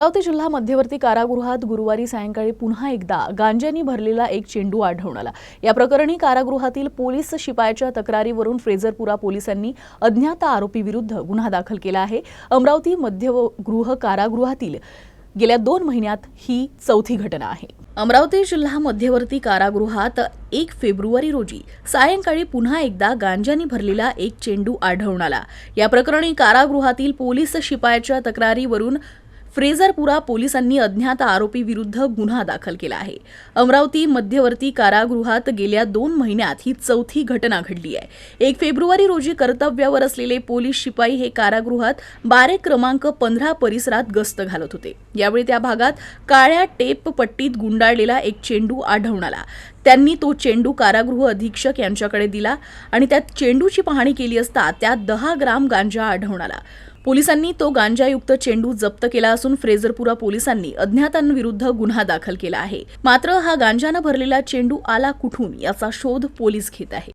अमरावती जिल्हा मध्यवर्ती कारागृहात गुरुवारी सायंकाळी पुन्हा एकदा गांजानी भरलेला एक चेंडू आढळून आला. या प्रकरणी कारागृहातील पोलीस शिपायाच्या तक्रारीवरून फ्रेझरपुरा पोलिसांनी अज्ञात आरोपीविरुद्ध गुन्हा दाखल केला आहे. अमरावती मध्यगृह कारागृहातील गेल्या दोन महिन्यात ही चौथी घटना आहे. अमरावती जिल्हा मध्यवर्ती कारागृहात एक फेब्रुवारी रोजी सायंकाळी पुन्हा एकदा गांजानी भरलेला एक चेंडू आढळून आला. या प्रकरणी कारागृहातील पोलीस शिपायाच्या तक्रारीवरून फ्रेझरपुरा पोलिसांनी अज्ञात आरोपी विरुद्ध गुन्हा दाखल केला आहे. अमरावती मध्यवर्ती कारागृहात गेल्या दोन महिन्यात ही चौथी घटना घडली आहे. एक फेब्रुवारी रोजी कर्तव्यावर असलेले पोलीस शिपाई हे कारागृहात बारे क्रमांक पंधरा परिसरात गस्त घालत होते. यावेळी त्या भागात काळ्या टेप पट्टीत गुंडाळलेला एक चेंडू आढळून आला. त्यांनी तो चेंडू कारागृह अधीक्षक यांच्याकडे दिला आणि त्यात चेंडूची पाहणी केली असता त्यात दहा ग्राम गांजा आढळून आला. पोलिसांनी तो गांजायुक्त चेंडू जप्त केला असून फ्रेझरपुरा पोलिसांनी अज्ञातांविरुद्ध गुन्हा दाखल केला आहे. मात्र हा गांजानं भरलेला चेंडू आला कुठून याचा शोध पोलीस घेत आहे